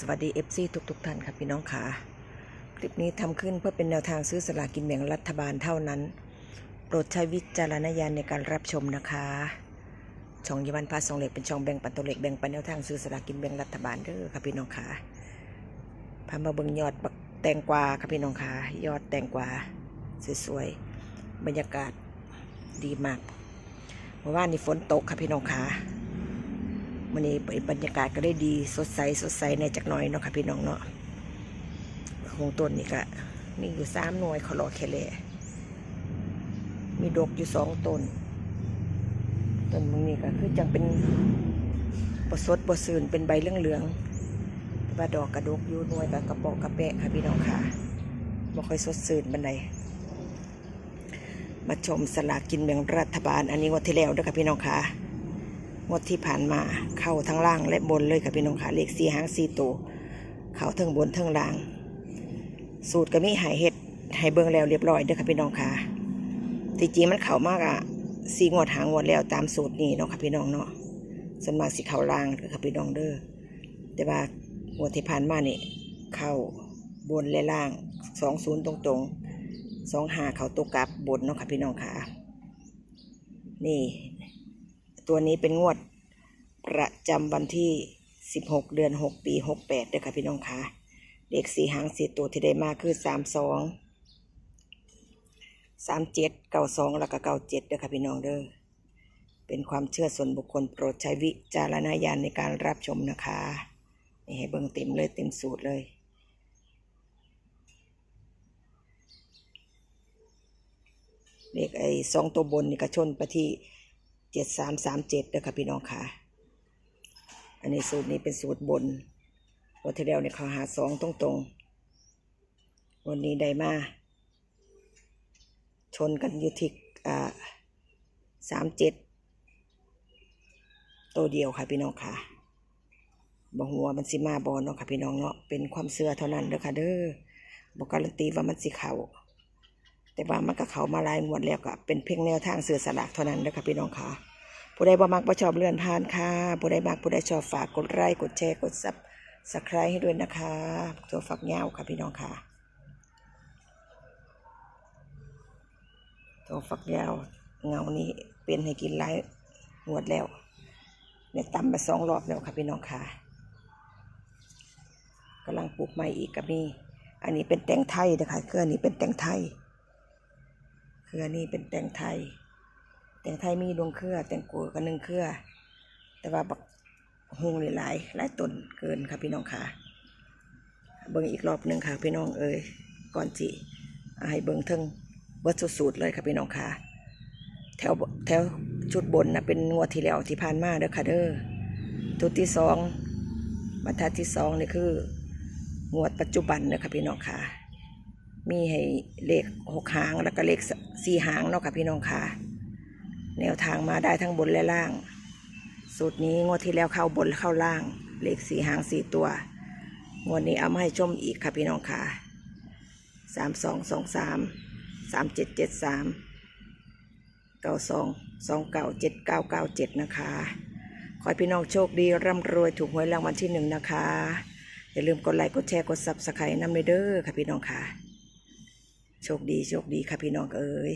สวัสดี FC ทุกทุกๆท่านค่ะพี่น้องค่ะคลิปนี้ทำขึ้นเพื่อเป็นแนวทางซื้อสลากกินแบ่งรัฐบาลเท่านั้น โปรดใช้วิจารณญาณในการรับชมนะคะ ช่องยวันพาสองเหล็กเป็นช่องแบ่งปันตัวเหล็กแบ่งปันแนวทางซื้อสลากกินแบ่งรัฐบาลเด้อค่ะพี่น้องค่ะพามาเบิ่งยอดแตงกวาค่ะพี่น้องค่ะยอดแตงกวาสวยๆบรรยากาศดีมากเมื่อวานนี้ฝนตกค่ะพี่น้องค่ะ มันนี้บรรยากาศก็ได้ดีสดใสสดใสในจากน้อยเนาะค่ะพี่น้องเนาะของต้นนี่ก็มีอยู่สามหน่วยขาหลอแค่แลมีดกอยู่สองต้นต้นมึงนี่ก็คือจังเป็นบสดบสื่นเป็นใบเหลืองๆแต่ว่าดอกกระดกอยู่หน่วยกับกระปอกกระแปะค่ะพี่น้องค่ะบ่ค่อยสดสื่นบันไดมาชมสลากกินแบ่งรัฐบาล อันนี้วันที่แล้วเด้อค่ะพี่น้องค่ะ งวดที่ผ่านมาเข้าทั้งล่างและบนเลยค่ะพี่น้องค่ะเลขสี่หางสี่ตัวเขาทั้งบนทั้งล่าง สูตรก็มีหายเห็ดให้เบิ่งแล้วเรียบร้อยเด้อค่ะพี่น้องค่ะที่จริงมันเข้ามากอะสี่งวดหางงวดแล้วตามสูตรนี้เนาะค่ะพี่น้องเนาะสวนมาสิเข้าล่างเด้อค่ะพี่น้องเด้อแต่ว่างวดที่ผ่านมานี่เข้าบนและล่างสองศูนย์ตรงๆสองหาเขาตัวกลับบนเนาะค่ะพี่น้องค่ะนี่ ตัวนี้เป็นงวดประจำวันที่ 16 เดือน 6 ปี 68เด้อค่ะพี่น้องค่ะเลขสีหางสีตัวที่ได้มาคือ 32 37 92 แล้วก็97เด้อค่ะพี่น้องเด้อเป็นความเชื่อส่วนบุคคลโปรดใช้วิจารณญาณในการรับชมนะคะนี่ให้เบิ่งเต็มเลยเต็มสูตรเลยเลขไอ้สองตัวบนนี่ก็ชนไปที่ เจ็ดสามสามเจ็ดนะคะพี่น้องค่ะ อันนี้สูตรนี้เป็นสูตรบนวันที่แล้วเนี่ยเขาหาสองตรงตรงๆ วันนี้ได้มา ชนกันอยู่ที่อ่าสามเจ็ดตัวเดียวค่ะพี่น้องค่ะบอกหัวมันสิมาบอลเนาะค่ะพี่น้องเนาะเป็นความเชื่อเท่านั้นเด้อค่ะเด้อบอกการันตีว่ามันสิเขา แต่ว่ามันก็เขามาลายงวดแล้วก็เป็นเพียงแนวทางเสือสลากเท่านั้นนะคะพี่น้องค่ะผู้ใดบ่มักบ่ชอบเลื่อนผ่านค่ะผู้ใดมักผู้ใดชอบฝากกดไลค์กดแชร์กดซับสไครต์ให้ด้วยนะคะตัวฝักยาค่ะพี่น้องค่ะตัวฝักยาวเงานี้เป็นให้กินหลายงวดแล้วเนี่ยตำมาสองรอบแล้วค่ะพี่น้องค่ะกำลังปลูกใหม่อีกก็มี อันนี้เป็นแตงไทยนะคะเครืออันนี้เป็นแตงไทย เครือนี่เป็นแตงไทย แตงไทยมีดวงเครือ แตงกัวก็หนึ่งเครือ แต่ว่าบักฮุงนี่หลายหลายต้นเกินค่ะพี่น้องค่ะ เบิ่งอีกรอบหนึ่งค่ะ พี่น้องเอ้ยก่อนจิเอาให้เบิ่งทั้งเบิดสูตรๆเลยค่ะพี่น้องค่ะ แถวแถวชุดบนนะเป็นงวดที่แล้วที่ผ่านมาเด้อค่ะเด้อตัวที่สองบรรทัดที่สองนี่คืองวดปัจจุบันเด้อค่ะพี่น้องค่ะ มีให้เลขหกหางแล้วก็เลขสี่หางเนาะค่ะพี่น้องค่ะแนวทางมาได้ทั้งบนและล่าง สูตรนี้งวดที่แล้วเข้าบนเข้าล่าง เลขสี่หางสี่ตัว งวดนี้เอามาให้ชมอีกค่ะพี่น้องค่ะสามสองสองสามสามเจ็ดเจ็ดสามเก้าสองสองเก้าเจ็ดเก้าเก้าเจ็ดนะคะขอให้พี่น้องโชคดีร่ำรวยถูกหวยรางวัลที่หนึ่งนะคะ อย่าลืมกดไลค์กดแชร์กดซับสไครต์นำเลยเด้อค่ะพี่น้องค่ะ โชคดีโชคดีค่ะพี่น้องเอ๋ย